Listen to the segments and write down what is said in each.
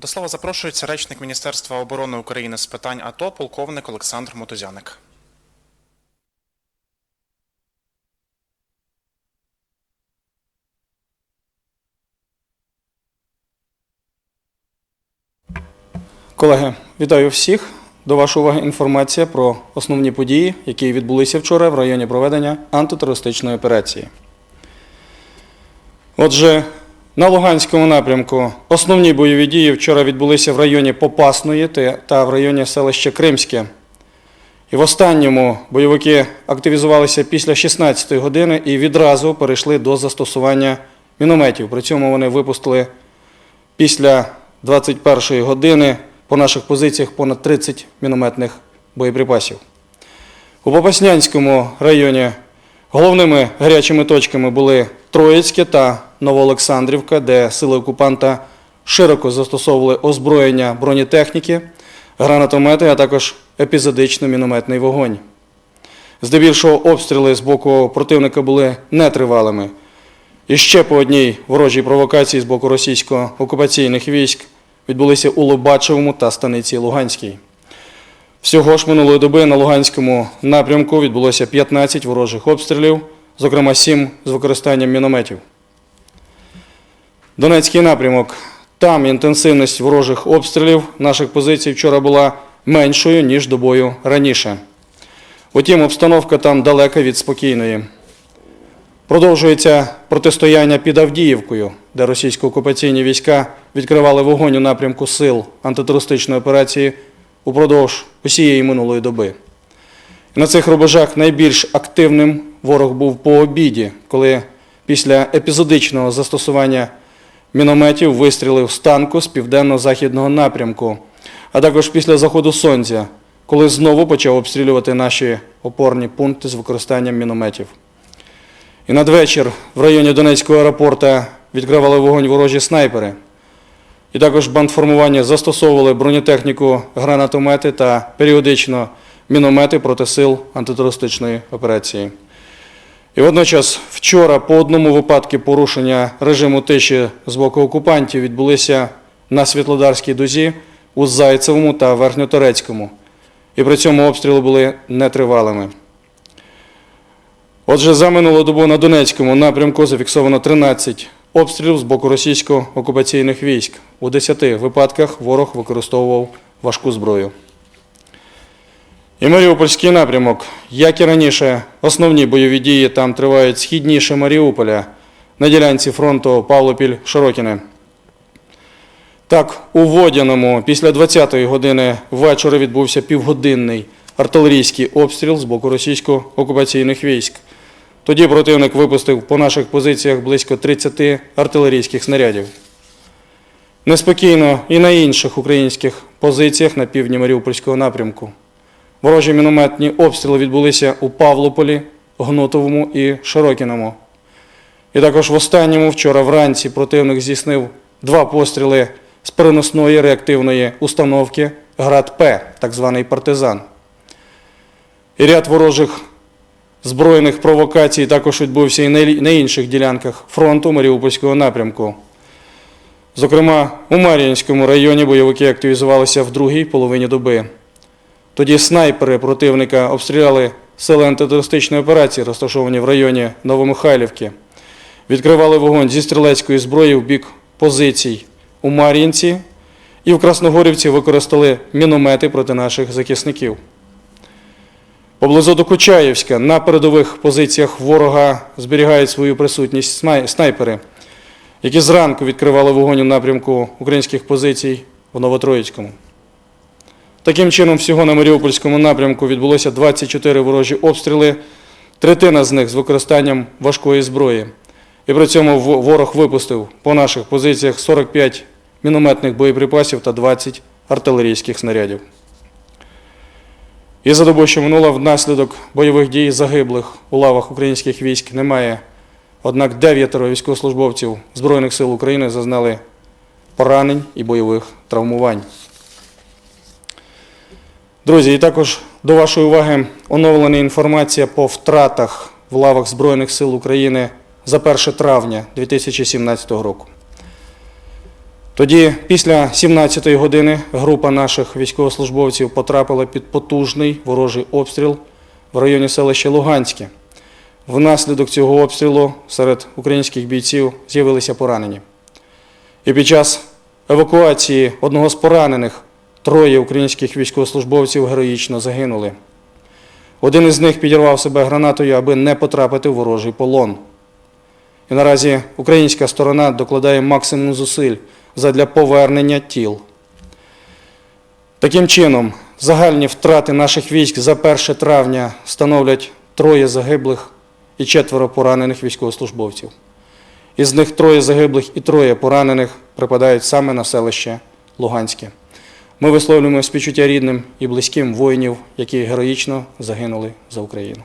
До слова запрошується речник Міністерства оборони України з питань АТО, полковник Олександр Мотузяник. Колеги, вітаю всіх. До вашої уваги інформація про основні події, які відбулися вчора в районі проведення антитерористичної операції. Отже, на Луганському напрямку основні бойові дії вчора відбулися в районі Попасної та- в районі селища Кримське. І в останньому бойовики активізувалися після 16-ї години і відразу перейшли до застосування мінометів. При цьому вони випустили після 21-ї години по наших позиціях понад 30 мінометних боєприпасів. У Попаснянському районі головними гарячими точками були Троїцьке та Новоолександрівка, де сили окупанта широко застосовували озброєння бронетехніки, гранатомети, а також епізодично-мінометний вогонь. Здебільшого обстріли з боку противника були нетривалими. І ще по одній ворожій провокації з боку російсько-окупаційних військ відбулися у Лобачевому та станиці Луганській. Всього ж минулої доби на Луганському напрямку відбулося 15 ворожих обстрілів, зокрема 7 з використанням мінометів. Донецький напрямок. Там інтенсивність ворожих обстрілів наших позицій вчора була меншою, ніж добою раніше. Утім, обстановка там далека від спокійної. Продовжується протистояння під Авдіївкою, де російсько-окупаційні війська відкривали вогонь у напрямку сил антитерористичної операції упродовж усієї минулої доби. І на цих рубежах найбільш активним ворог був по обіді, коли після епізодичного застосування мінометів вистрілив з танку з південно-західного напрямку, а також після заходу сонця, коли знову почав обстрілювати наші опорні пункти з використанням мінометів. І надвечір в районі Донецького аеропорта відкривали вогонь ворожі снайпери. І також бандформування застосовували бронетехніку, гранатомети та періодично міномети проти сил антитерористичної операції. І водночас вчора по одному випадку порушення режиму тиші з боку окупантів відбулися на Світлодарській дузі у Зайцевому та Верхньоторецькому. І при цьому обстріли були нетривалими. Отже, за минулу добу на Донецькому напрямку зафіксовано 13 обстрілів з боку російсько-окупаційних військ. У 10 випадках ворог використовував важку зброю. І Маріупольський напрямок. Як і раніше, основні бойові дії там тривають східніше Маріуполя на ділянці фронту Павлопіль-Широкіне. Так, у Водяному після 20-ї години ввечері відбувся півгодинний артилерійський обстріл з боку російсько-окупаційних військ. Тоді противник випустив по наших позиціях близько 30 артилерійських снарядів. Неспокійно і на інших українських позиціях на півдні Маріупольського напрямку. Ворожі мінометні обстріли відбулися у Павлополі, Гнутовому і Широкіному. І також в останньому вчора вранці противник здійснив два постріли з переносної реактивної установки ГРАД-П, так званий партизан. І ряд ворожих збройних провокацій також відбувся і на інших ділянках фронту Маріупольського напрямку. Зокрема, у Мар'їнському районі бойовики активізувалися в другій половині доби. Тоді снайпери противника обстріляли сили антитерористичної операції, розташовані в районі Новомихайлівки. Відкривали вогонь зі стрілецької зброї в бік позицій у Мар'їнці і в Красногорівці використали міномети проти наших захисників. Поблизу до Кучаївська на передових позиціях ворога зберігають свою присутність снайпери, які зранку відкривали вогонь у напрямку українських позицій в Новотроїцькому. Таким чином, всього на Маріупольському напрямку відбулося 24 ворожі обстріли, третина з них з використанням важкої зброї. І при цьому ворог випустив по наших позиціях 45 мінометних боєприпасів та 20 артилерійських снарядів. І за добу, що минула, внаслідок бойових дій загиблих у лавах українських військ немає. Однак дев'ятеро військовослужбовців Збройних сил України зазнали поранень і бойових травмувань. Друзі, і також до вашої уваги оновлена інформація по втратах в лавах Збройних сил України за 1 травня 2017 року. Тоді, після 17-ї години, група наших військовослужбовців потрапила під потужний ворожий обстріл в районі селища Луганське. Внаслідок цього обстрілу серед українських бійців з'явилися поранені. І під час евакуації одного з поранених троє українських військовослужбовців героїчно загинули. Один із них підірвав себе гранатою, аби не потрапити в ворожий полон. І наразі українська сторона докладає максимум зусиль задля повернення тіл. Таким чином, загальні втрати наших військ за 1 травня становлять троє загиблих і четверо поранених військовослужбовців. Із них троє загиблих і троє поранених припадають саме на селище Луганське. Ми висловлюємо співчуття рідним і близьким воїнів, які героїчно загинули за Україну.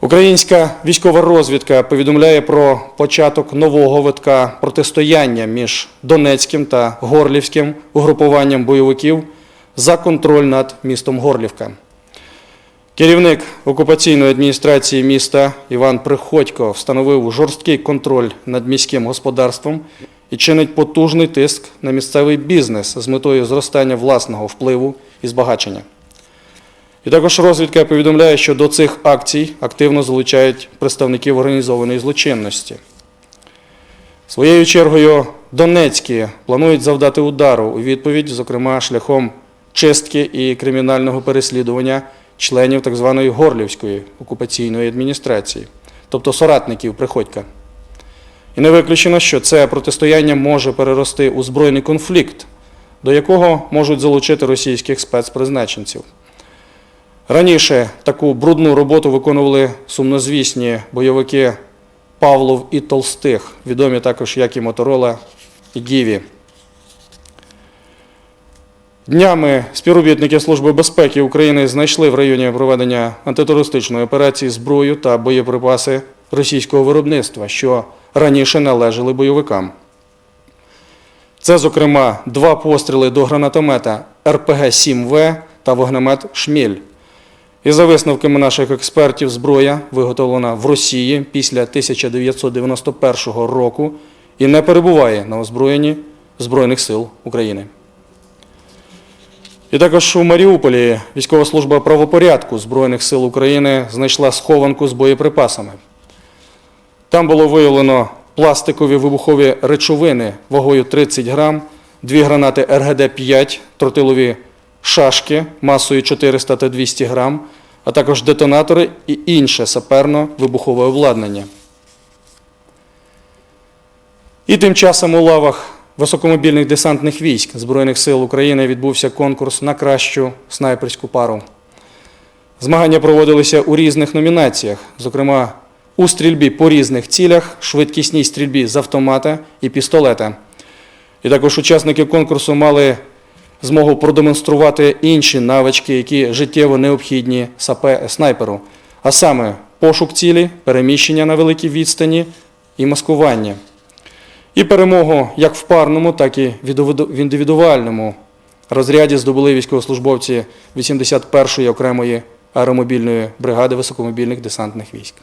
Українська військова розвідка повідомляє про початок нового витка протистояння між Донецьким та Горлівським угрупуванням бойовиків за контроль над містом Горлівка. Керівник окупаційної адміністрації міста Іван Приходько встановив жорсткий контроль над міським господарством і чинить потужний тиск на місцевий бізнес з метою зростання власного впливу і збагачення. І також розвідка повідомляє, що до цих акцій активно залучають представників організованої злочинності. Своєю чергою Донецькі планують завдати удару у відповідь, зокрема шляхом чистки і кримінального переслідування членів так званої Горлівської окупаційної адміністрації, тобто соратників Приходька. І не виключено, що це протистояння може перерости у збройний конфлікт, до якого можуть залучити російських спецпризначенців. Раніше таку брудну роботу виконували сумнозвісні бойовики Павлов і Толстих, відомі також як і Моторола і Гіві. Днями співробітники Служби безпеки України знайшли в районі проведення антитерористичної операції зброю та боєприпаси російського виробництва, що раніше належали бойовикам. Це, зокрема, два постріли до гранатомета РПГ-7В та вогнемет Шміль. І за висновками наших експертів, зброя виготовлена в Росії після 1991 року і не перебуває на озброєнні Збройних сил України. І також у Маріуполі військова служба правопорядку Збройних сил України знайшла схованку з боєприпасами. Там було виявлено пластикові вибухові речовини вагою 30 грам, дві гранати РГД-5, тротилові шашки масою 400 та 200 грам, а також детонатори і інше саперно-вибухове обладнання. І тим часом у лавах високомобільних десантних військ Збройних сил України відбувся конкурс на кращу снайперську пару. Змагання проводилися у різних номінаціях, зокрема у стрільбі по різних цілях, швидкісній стрільбі з автомата і пістолета. І також учасники конкурсу мали змогу продемонструвати інші навички, які життєво необхідні снайперу, а саме пошук цілі, переміщення на великій відстані і маскування. І перемогу як в парному, так і в індивідуальному розряді здобули військовослужбовці 81-ї окремої аеромобільної бригади високомобільних десантних військ.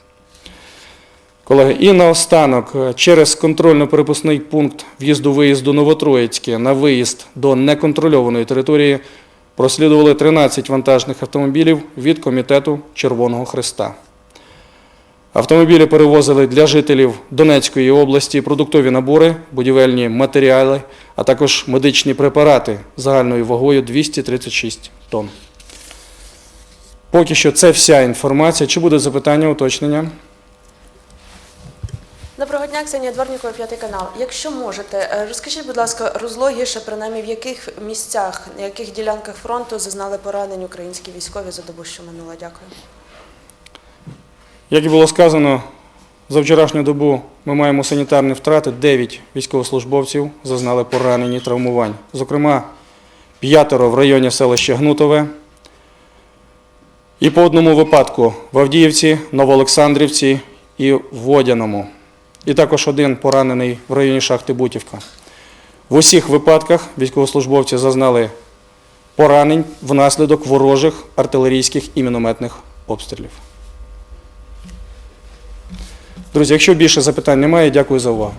Колеги, і наостанок, через контрольно-перепускний пункт в'їзду-виїзду Новотроїцьке на виїзд до неконтрольованої території прослідували 13 вантажних автомобілів від Комітету Червоного Христа. Автомобілі перевозили для жителів Донецької області продуктові набори, будівельні матеріали, а також медичні препарати загальною вагою 236 тонн. Поки що це вся інформація. Чи буде запитання, уточнення? Доброго дня, Ксенія Дворнікова, п'ятий канал. Якщо можете, е, розкажіть, будь ласка, розлогіше, принаймні в яких місцях, на яких ділянках фронту зазнали поранень українські військові за добу, що минула? Дякую. Як і було сказано, за вчорашню добу ми маємо санітарні втрати. 9 військовослужбовців зазнали поранень і травмувань. Зокрема, п'ятеро в районі селища Гнутове. І по одному випадку в Авдіївці, Новоолександрівці і в Водяному. І також один поранений в районі шахти Бутівка. В усіх випадках військовослужбовці зазнали поранень внаслідок ворожих артилерійських і мінометних обстрілів. Друзі, якщо більше запитань немає, дякую за увагу.